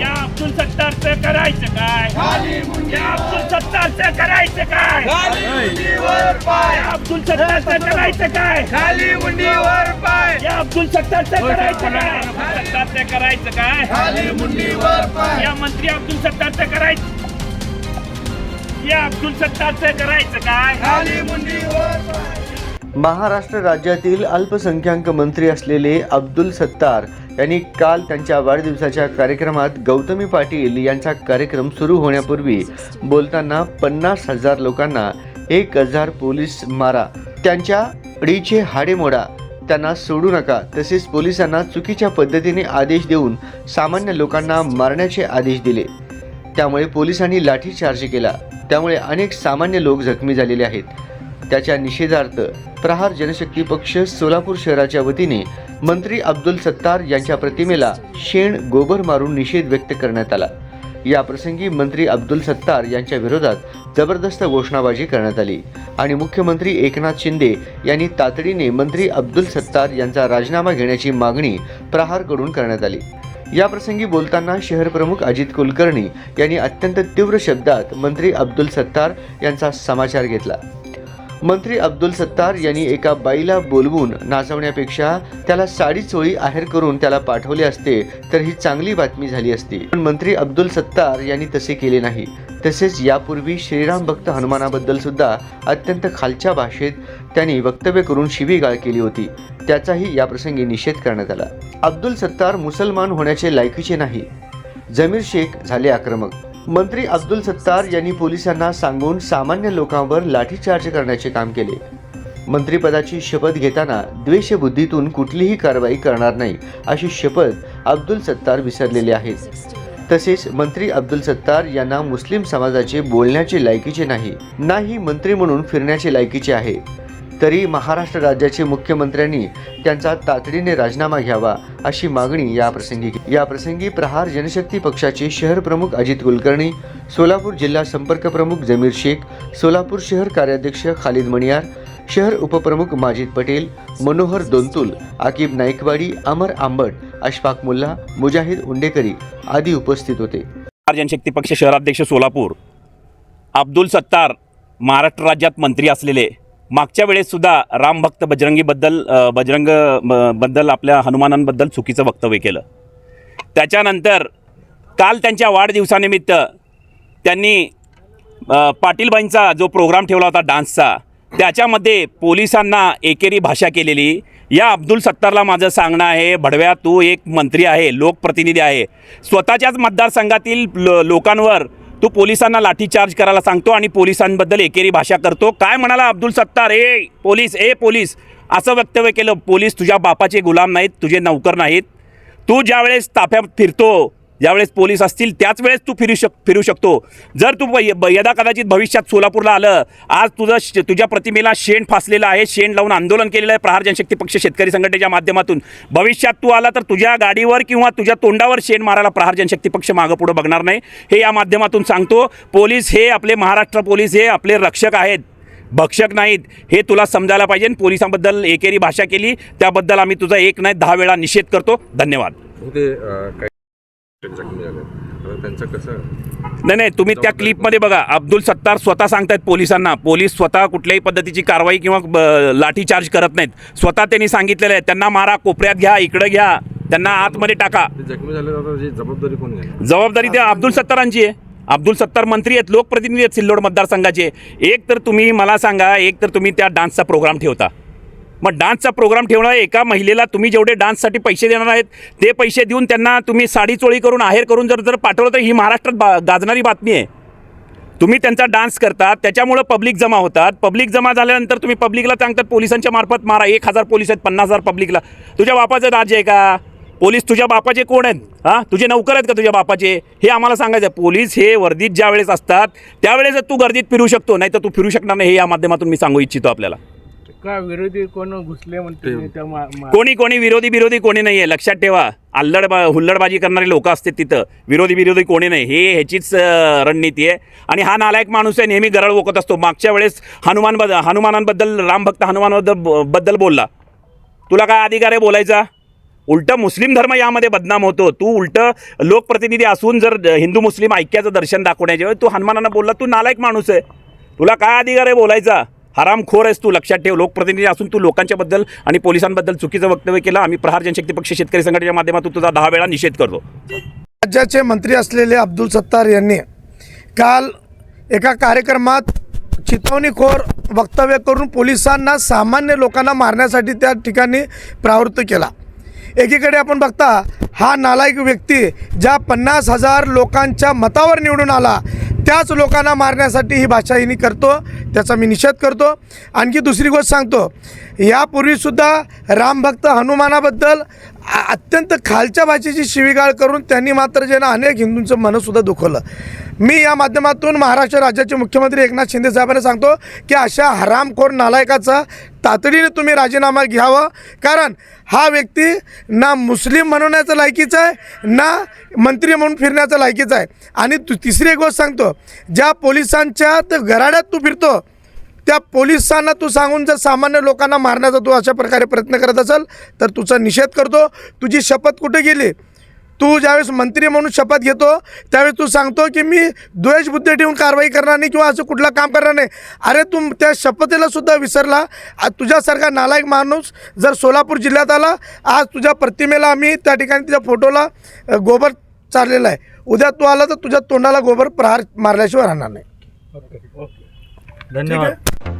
या अब्दुल सत्तारचं करायचं काय? या अब्दुल सत्तारचं करायचं काय? या अब्दुल सत्तारचं करायचं काय? खाली मुंडीवर पाय. या अब्दुल सत्तारचं करायचं काय? सत्तारचं करायचं काय? खाली मुंडीवर पाय. या मंत्री अब्दुल सत्तारचं करायचं. या अब्दुल सत्तारचं करायचं काय? खाली मुंडीवर पाय. महाराष्ट्र राज्यातील अल्पसंख्याक मंत्री असलेले अब्दुल सत्तार यांनी काल त्यांच्या वाढदिवसाच्या कार्यक्रमात गौतमी पाटील यांचा कार्यक्रम सुरू होण्यापूर्वी बोलताना पन्नास हजार लोकांना एक हजार पोलीस मारा त्यांच्या अडीचे हाडे मोडा त्यांना सोडू नका तसेच पोलिसांना चुकीच्या पद्धतीने आदेश देऊन सामान्य लोकांना मारण्याचे आदेश दिले. त्यामुळे पोलिसांनी लाठीचार्ज केला. त्यामुळे अनेक सामान्य लोक जखमी झालेले आहेत. त्याच्या निषेधार्थ प्रहार जनशक्ती पक्ष सोलापूर शहराच्या वतीने मंत्री अब्दुल सत्तार यांच्या प्रतिमेला शेण गोबर मारून निषेध व्यक्त करण्यात आला. या प्रसंगी मंत्री अब्दुल सत्तार यांच्या विरोधात जबरदस्त घोषणाबाजी करण्यात आली आणि मुख्यमंत्री एकनाथ शिंदे यांनी तातडीने मंत्री अब्दुल सत्तार यांचा राजीनामा घेण्याची मागणी प्रहारकडून करण्यात आली. या प्रसंगी बोलताना शहर प्रमुख अजित कुलकर्णी यांनी अत्यंत तीव्र शब्दात मंत्री अब्दुल सत्तार यांचा समाचार घेतला. मंत्री अब्दुल सत्तार यांनी एका बाईला बोलवून नाचवण्यापेक्षा त्याला साडी चोळी आहेर करून त्याला पाठवले असते तर ही चांगली बातमी झाली असती. पण मंत्री अब्दुल सत्तार यांनी तसे केले नाही. तसेच यापूर्वी श्रीराम भक्त हनुमानाबद्दल सुद्धा अत्यंत खालच्या भाषेत त्यांनी वक्तव्य करून शिवीगाळ केली होती. त्याचाही याप्रसंगी निषेध करण्यात आला. अब्दुल सत्तार मुसलमान होण्याचे लायकीचे नाही. जमीर शेख झाले आक्रमक. मंत्री अब्दुल सत्तार यांनी पोलिसांना सांगून सामान्य लोकांवर लाठीचार्ज करण्याचे काम केले. मंत्रिपदाची शपथ घेताना द्वेषबुद्धीतून कुठलीही कारवाई करणार नाही अशी शपथ अब्दुल सत्तार विसरलेले आहेत. तसेच मंत्री अब्दुल सत्तार यांना मुस्लिम समाजाचे बोलण्याचे लायकीचे नाही. नाही मंत्री म्हणून फिरण्याचे लायकीचे आहे. तरी महाराष्ट्र राज्याचे मुख्यमंत्र्यांनी त्यांचा तातडीने राजीनामा घ्यावा अशी मागणी या प्रसंगी या प्रसंगी प्रहार जनशक्ती पक्षाचे शहर प्रमुख अजित कुलकर्णी सोलापूर जिल्हा संपर्क प्रमुख जमीर शेख सोलापूर शहर कार्याध्यक्ष खालिद मणियार शहर उपप्रमुख माजिद पटेल मनोहर दोंतुल आकिब नाईकवाडी अमर आंबट अशफाक मुल्ला मुजाहिद उंडेकरी आदी उपस्थित होते. प्रहार जनशक्ती पक्ष शहराध्यक्ष सोलापूर अब्दुल सत्तार महाराष्ट्र राज्यात मंत्री असलेले मागच्या वेळेससुद्धा रामभक्त बजरंगीबद्दल बजरंग ब- बद्दल आपल्या हनुमानांबद्दल चुकीचं वक्तव्य केलं. त्याच्यानंतर काल त्यांच्या वाढदिवसानिमित्त त्यांनी पाटीलबाईंचा जो प्रोग्राम ठेवला होता डान्सचा त्याच्यामध्ये पोलिसांना एकेरी भाषा केलेली. या अब्दुल सत्तारला माझं सांगणं आहे भडव्या तू एक मंत्री आहे लोकप्रतिनिधी आहे. स्वतःच्याच मतदारसंघातील लो लोकांवर तू पोलिसांना लाठीचार्ज करायला सांगतो आणि पोलिसांबद्दल एकेरी भाषा करतो. काय म्हणाला अब्दुल सत्तार? ए पोलीस ए पोलीस. असं वक्तव्य केलं. पोलीस तुझ्या बापाचे गुलाम नाहीत तुझे नौकर नाहीत. तू ज्यावेळेस ताफ्यात फिरतो ज्यावेळेस पोलीस असतील त्याच वेळेस तू फिरू शक फिरू शकतो. जर तू यदा कदाचित भविष्यात सोलापूरला आलं आज तुझं श- तुझ्या प्रतिमेला शेण फासलेलं आहे शेण लावून आंदोलन केलेलं आहे प्रहार जनशक्ती पक्ष शेतकरी संघटनेच्या माध्यमातून. भविष्यात तू आला तर तुझ्या गाडीवर किंवा तुझ्या तोंडावर शेण मारायला प्रहार जनशक्ती पक्ष मागं पुढं बघणार नाही. हे या माध्यमातून सांगतो. पोलीस हे आपले महाराष्ट्र पोलीस हे आपले रक्षक आहेत. भक्षक नाहीत. हे तुला समजायला पाहिजे. पोलिसांबद्दल एकेरी भाषा केली. त्याबद्दल आम्ही तुझा एक नाही दहा वेळा निषेध करतो. धन्यवाद. त्यांचं कसं? नाही नाही तुम्ही त्या क्लिपमध्ये बघा. अब्दुल सत्तार स्वतः सांगतायत पोलिसांना. पोलीस स्वतः कुठल्याही पद्धतीची कारवाई किंवा लाठीचार्ज करत नाहीत. स्वतः त्यांनी सांगितलेलं आहे. त्यांना मारा कोपऱ्यात घ्या इकडं घ्या. त्यांना आतमध्ये टाका. जखमी झाले जबाबदारी कोण जबाबदारी त्या अब्दुल सत्तारांची आहे. अब्दुल सत्तार मंत्री आहेत लोकप्रतिनिधी आहेत सिल्लोड मतदारसंघाचे. एक तर तुम्ही मला सांगा एक तर तुम्ही त्या डान्सचा प्रोग्राम ठेवता. मग डान्सचा प्रोग्राम ठेवणार एका महिलेला तुम्ही जेवढे डान्ससाठी पैसे देणार आहेत ते पैसे देऊन त्यांना तुम्ही साडी चोळी करून आहेर करून जर जर पाठवलं तर ही महाराष्ट्रात बा गाजणारी बातमी आहे. तुम्ही त्यांचा डान्स करतात त्याच्यामुळं पब्लिक जमा होतात. पब्लिक जमा झाल्यानंतर तुम्ही पब्लिकला सांगतात पोलिसांच्या मार्फत मारा एक हजार पोलीस आहेत पन्नास हजार पब्लिकला. तुझ्या बापाचं राज्य आहे का? पोलीस तुझ्या बापाचे कोण आहेत? हां? तुझे नौकर आहेत का तुझ्या बापाचे? हे आम्हाला सांगायचं. आहे. पोलीस हे वर्दीत ज्या वेळेस असतात त्यावेळेस तू गर्दीत फिरू शकतो नाही तर तू फिरू शकणार नाही हे या माध्यमातून मी सांगू इच्छितो आपल्याला. का विरोधी कोण घुसले म्हणते त्या मा- मा- कोणी कोणी विरोधी विरोधी कोणी नाही आहे लक्षात ठेवा. अल्लड हुल्लडबाजी करणारे लोक असतात तिथं. विरोधी विरोधी कोणी नाही. हे ह्याचीच अं, रणनीती आहे. आणि हा नालायक माणूस आहे नेहमी गरळ ओकत असतो. मागच्या वेळेस हनुमान बद हनुमानांबद्दल रामभक्त हनुमानबद्दल बद्दल बोलला. तुला काय अधिकार आहे बोलायचा? उलट मुस्लिम धर्म यामध्ये बदनाम होतो. तू उलट लोकप्रतिनिधी असून जर हिंदू मुस्लिम ऐक्याचं दर्शन दाखवण्याच्या वेळी तू हनुमानानं बोलला तू नालायक माणूस आहे. तुला काय अधिकार आहे बोलायचा? हरामखोर आहेस तू लक्षात ठेव. लोकप्रतिनिधी असून तू लोकांच्याबद्दल आणि पोलिसांबद्दल चुकीचं वक्तव्य केलं. आम्ही प्रहार जनशक्ती पक्ष शेतकरी संघटनेच्या माध्यमातून तुझा दहा वेळा निषेध करतो. राज्याचे मंत्री असलेले अब्दुल सत्तार यांनी काल एका कार्यक्रमात चितवणीखोर वक्तव्य करून पोलिसांना सामान्य लोकांना मारण्यासाठी त्या ठिकाणी प्रवृत्त केला. एकीकडे आपण बघता हा नालायक व्यक्ती ज्या पन्नास हजार लोकांच्या मतावर निवडून आला त्याच लोकांना मारण्यासाठी ही भाषा हिनी करतो त्याचा मी निषेध करतो. आणखी दुसरी गोष्ट सांगतो यापूर्वीसुद्धा रामभक्त हनुमानाबद्दल अत्यंत खालच्या भाषेची शिवीगाळ करून त्यांनी मात्र जे ना अनेक हिंदूंचं मनसुद्धा दुखवलं. मी या माध्यमातून महाराष्ट्र राज्याचे मुख्यमंत्री एकनाथ शिंदे साहेबांना सांगतो की अशा हरामखोर नालायकाचा तातडीने तुम्ही राजीनामा घ्यावा. कारण हा व्यक्ती ना मुस्लिम म्हणण्याचं लायकीचा आहे ना मंत्री म्हणून फिरण्याचं लायकीचा आहे. आणि तू तिसरी एक गोष्ट सांगतो ज्या पोलिसांच्या त्या घराड्यात तू फिरतो त्या पोलिसांना तू सांगून जर सामान्य लोकांना मारण्याचा तू अशा प्रकारे प्रयत्न करत असेल तर तुझा निषेध करतो. तुझी शपथ कुठे गेली? तू ज्यावेळेस मंत्री म्हणून शपथ घेतो त्यावेळेस तू सांगतो की मी द्वेषबुद्धी ठेवून कारवाई करणार नाही किंवा असं कुठलं काम करणार नाही. अरे तू त्या शपथेला सुद्धा विसरला. आज तुझ्यासारखा नालायक माणूस जर सोलापूर जिल्ह्यात आला आज तुझ्या प्रतिमेला आम्ही त्या ठिकाणी तुझ्या फोटोला गोबर चाललेला आहे. उद्या तू आला तर तुझ्या तोंडाला गोबर प्रहार मारल्याशिवाय राहणार नाही. धन्यवाद.